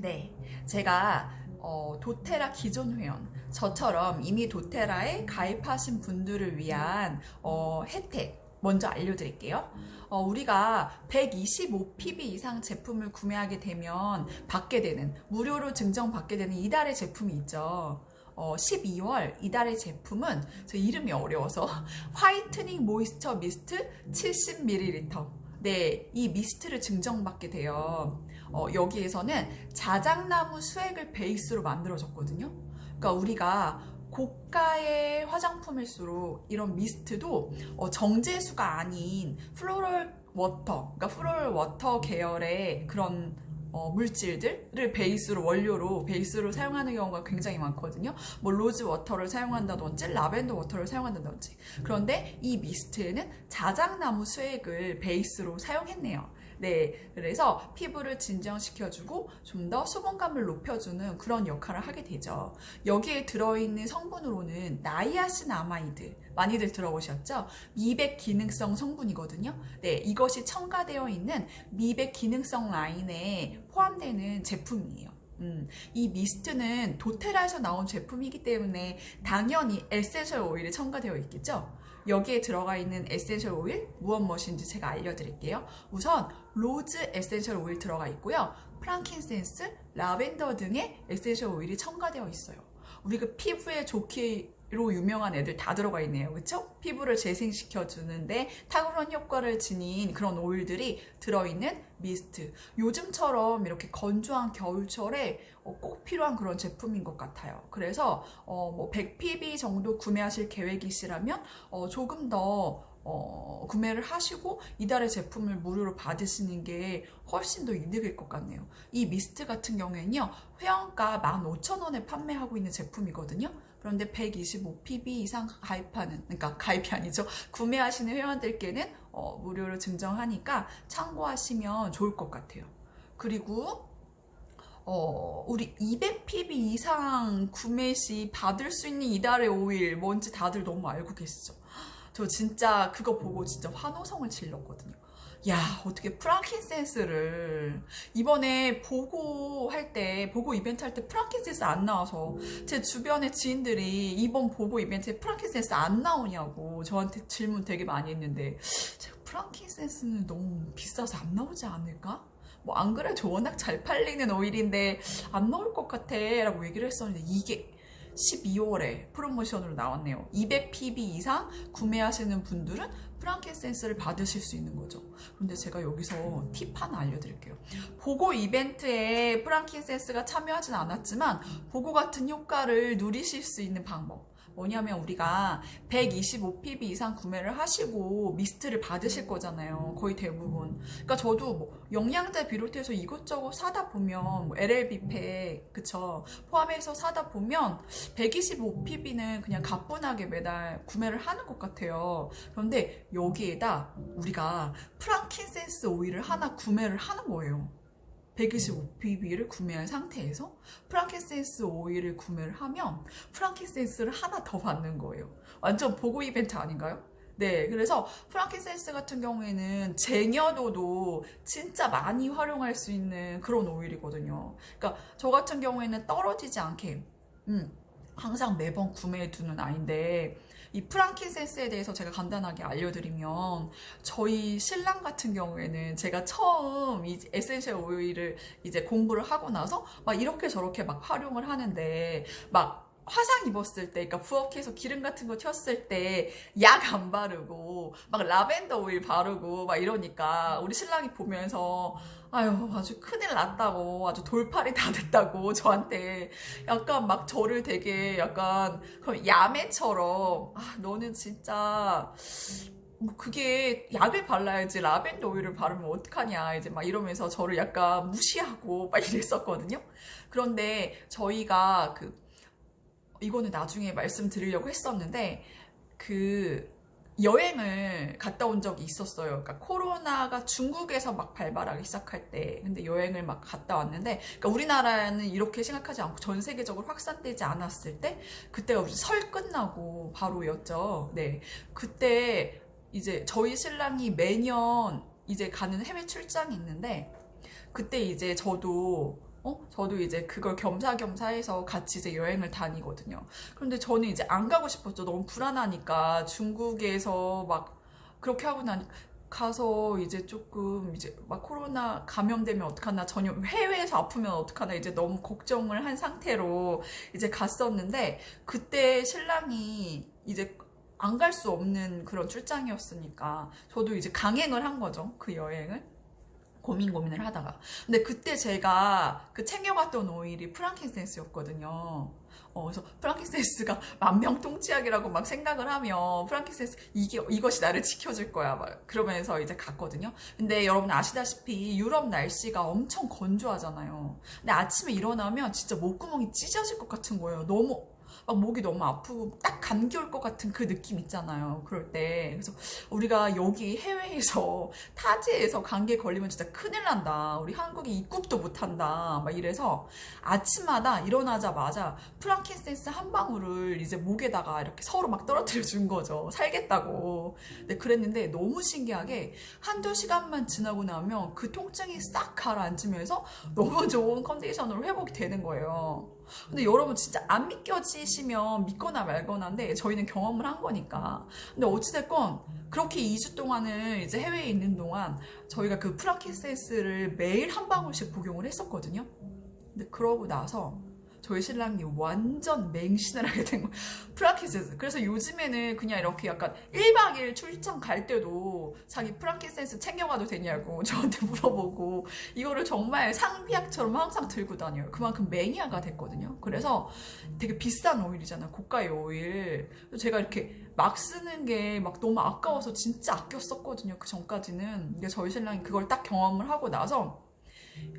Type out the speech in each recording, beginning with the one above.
네, 제가 어, 도테라 기존 회원, 저처럼 이미 도테라에 가입하신 분들을 위한 어, 혜택 먼저 알려드릴게요. 어, 우리가 125pb 이상 제품을 구매하게 되면 받게 되는 무료로 증정받게 되는 이달의 제품이 있죠. 어, 12월 이달의 제품은 저 이름이 어려워서 화이트닝 모이스처 미스트 70ml. 네, 이 미스트를 증정받게 돼요. 어, 여기에서는 자작나무 수액을 베이스로 만들어졌거든요. 그러니까 우리가 고가의 화장품일수록 이런 미스트도 어, 정제수가 아닌 플로럴 워터, 그러니까 플로럴 워터 계열의 그런 어, 물질들을 베이스로 원료로 베이스로 사용하는 경우가 굉장히 많거든요. 뭐 로즈 워터를 사용한다든지 라벤더 워터를 사용한다든지. 그런데 이 미스트에는 자작나무 수액을 베이스로 사용했네요. 네, 그래서 피부를 진정시켜주고 좀 더 수분감을 높여주는 그런 역할을 하게 되죠. 여기에 들어있는 성분으로는 나이아신 아마이드 많이들 들어보셨죠? 미백 기능성 성분이거든요. 네, 이것이 첨가되어 있는 미백 기능성 라인에 포함되는 제품이에요. 음, 이 미스트는 도테라에서 나온 제품이기 때문에 당연히 에센셜 오일이 첨가되어 있겠죠? 여기에 들어가 있는 에센셜 오일 무엇 무엇인지 제가 알려드릴게요. 우선 로즈 에센셜 오일 들어가 있고요. 프랑킨센스, 라벤더 등의 에센셜 오일이 첨가되어 있어요. 우리가 피부에 좋기 로 유명한 애들 다 들어가 있네요. 그쵸? 피부를 재생시켜 주는데 탁월한 효과를 지닌 그런 오일들이 들어있는 미스트. 요즘처럼 이렇게 건조한 겨울철에 어, 꼭 필요한 그런 제품인 것 같아요. 그래서 어, 뭐 100pb 정도 구매하실 계획이시라면 어, 조금 더 어, 구매를 하시고 이달의 제품을 무료로 받으시는 게 훨씬 더 이득일 것 같네요. 이 미스트 같은 경우에는요, 회원가 15,000원에 판매하고 있는 제품이거든요. 그런데 125pb 이상 가입하는, 그러니까 가입이 아니죠. 구매하시는 회원들께는 어, 무료로 증정하니까 참고하시면 좋을 것 같아요. 그리고 어, 우리 200pb 이상 구매 시 받을 수 있는 이달의 오일 뭔지 다들 너무 알고 계시죠? 저 진짜 그거 보고 진짜 환호성을 질렀거든요. 야, 어떻게 프랑킨센스를 이번에 보고 할 때, 보고 이벤트 할 때 프랑킨센스 안 나와서 제 주변의 지인들이 이번 보고 이벤트에 프랑킨센스 안 나오냐고 저한테 질문 되게 많이 했는데 제가 프랑킨센스는 너무 비싸서 안 나오지 않을까? 뭐 안 그래도 워낙 잘 팔리는 오일인데 안 나올 것 같아 라고 얘기를 했었는데 이게 12월에 프로모션으로 나왔네요. 200pb 이상 구매하시는 분들은 프랑켄센스를 받으실 수 있는 거죠. 근데 제가 여기서 팁 하나 알려드릴게요. 보고 이벤트에 프랑켄센스가 참여하진 않았지만 보고 같은 효과를 누리실 수 있는 방법. 뭐냐면 우리가 125pb 이상 구매를 하시고 미스트를 받으실 거잖아요. 거의 대부분. 그러니까 저도 뭐 영양제 비롯해서 이것저것 사다 보면 뭐 LLB 팩 그쵸 포함해서 사다 보면 125pb는 그냥 가뿐하게 매달 구매를 하는 것 같아요. 그런데 여기에다 우리가 프랑킨센스 오일을 하나 구매를 하는 거예요. 125pb를 구매한 상태에서 프랑킨센스 오일을 구매를 하면 프랑킨센스를 하나 더 받는 거예요. 완전 보고 이벤트 아닌가요? 네, 그래서 프랑킨센스 같은 경우에는 쟁여도도 진짜 많이 활용할 수 있는 그런 오일이거든요. 그러니까 저 같은 경우에는 떨어지지 않게, 음, 항상 매번 구매해 두는 아이인데, 이 프랑킨센스에 대해서 제가 간단하게 알려드리면 저희 신랑 같은 경우에는 제가 처음 이 에센셜 오일을 이제 공부를 하고 나서 막 이렇게 저렇게 막 활용을 하는데 막 화상 입었을 때, 그러니까 부엌에서 기름 같은 거 튀었을 때 약 안 바르고 막 라벤더 오일 바르고 막 이러니까 우리 신랑이 보면서 아유 아주 큰일 났다고 아주 돌팔이 다 됐다고 저한테 약간 막 저를 되게 약간 그럼 야매처럼 아 너는 진짜 뭐 그게 약을 발라야지 라벤더 오일을 바르면 어떡하냐 이제 막 이러면서 저를 약간 무시하고 막 이랬었거든요. 그런데 저희가 그 이거는 나중에 말씀드리려고 했었는데 그 여행을 갔다 온 적이 있었어요. 그러니까 코로나가 중국에서 막 발발하기 시작할 때, 근데 여행을 막 갔다 왔는데, 그러니까 우리나라는 이렇게 생각하지 않고 전 세계적으로 확산되지 않았을 때, 그때가 우리 설 끝나고 바로였죠. 네, 그때 이제 저희 신랑이 매년 이제 가는 해외 출장이 있는데, 그때 이제 저도 어? 저도 이제 그걸 겸사겸사 해서 같이 이제 여행을 다니거든요. 그런데 저는 이제 안 가고 싶었죠. 너무 불안하니까 중국에서 막 그렇게 하고 나니 가서 이제 조금 이제 막 코로나 감염되면 어떡하나 전혀 해외에서 아프면 어떡하나 이제 너무 걱정을 한 상태로 이제 갔었는데 그때 신랑이 이제 안 갈 수 없는 그런 출장이었으니까 저도 이제 강행을 한 거죠. 그 여행을. 고민 고민을 하다가. 근데 그때 제가 그 챙겨갔던 오일이 프랑킨센스였거든요. 어, 그래서 프랑킨센스가 만병통치약이라고 막 생각을 하면 프랑킨센스 이게 이것이 나를 지켜줄 거야 막 그러면서 이제 갔거든요. 근데 여러분 아시다시피 유럽 날씨가 엄청 건조하잖아요. 근데 아침에 일어나면 진짜 목구멍이 찢어질 것 같은 거예요. 너무 막 목이 너무 아프고 딱 감기 올 것 같은 그 느낌 있잖아요. 그럴 때. 그래서 우리가 여기 해외에서 타지에서 감기에 걸리면 진짜 큰일 난다. 우리 한국이 입국도 못 한다. 막 이래서 아침마다 일어나자마자 프랑킨센스 한 방울을 이제 목에다가 이렇게 서로 막 떨어뜨려 준 거죠. 살겠다고. 근데 그랬는데 너무 신기하게 한두 시간만 지나고 나면 그 통증이 싹 가라앉으면서 너무 좋은 컨디션으로 회복이 되는 거예요. 근데 여러분 진짜 안 믿겨지시면 믿거나 말거나인데 저희는 경험을 한 거니까. 근데 어찌됐건 그렇게 2주 동안을 이제 해외에 있는 동안 저희가 그 프랑키센스를 매일 한 방울씩 복용을 했었거든요. 근데 그러고 나서 저희 신랑이 완전 맹신을 하게 된 거예요. 프랑키센스. 그래서 요즘에는 그냥 이렇게 약간 1박 2일 출장 갈 때도 자기 프랑키센스 챙겨가도 되냐고 저한테 물어보고 이거를 정말 상비약처럼 항상 들고 다녀요. 그만큼 매니아가 됐거든요. 그래서 되게 비싼 오일이잖아요. 고가의 오일. 제가 이렇게 막 쓰는 게 막 너무 아까워서 진짜 아껴 썼거든요. 그 전까지는. 근데 저희 신랑이 그걸 딱 경험을 하고 나서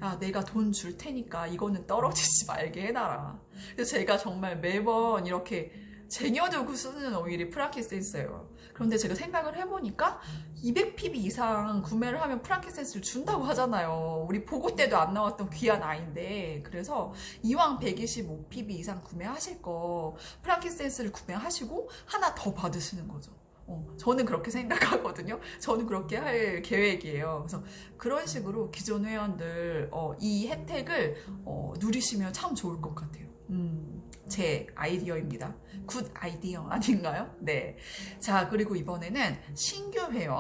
야, 내가 돈 줄 테니까 이거는 떨어지지 말게 해놔라. 그래서 제가 정말 매번 이렇게 쟁여두고 쓰는 오일이 프랑키센스예요. 그런데 제가 생각을 해보니까 200pb 이상 구매를 하면 프랑키센스를 준다고 하잖아요. 우리 보고 때도 안 나왔던 귀한 아이인데. 그래서 이왕 125pb 이상 구매하실 거 프랑키센스를 구매하시고 하나 더 받으시는 거죠. 어, 저는 그렇게 생각하거든요. 저는 그렇게 할 계획이에요. 그래서 그런 식으로 기존 회원들 어, 이 혜택을 어, 누리시면 참 좋을 것 같아요. 음, 제 아이디어입니다. 굿 아이디어 아닌가요? 네. 자, 그리고 이번에는 신규 회원.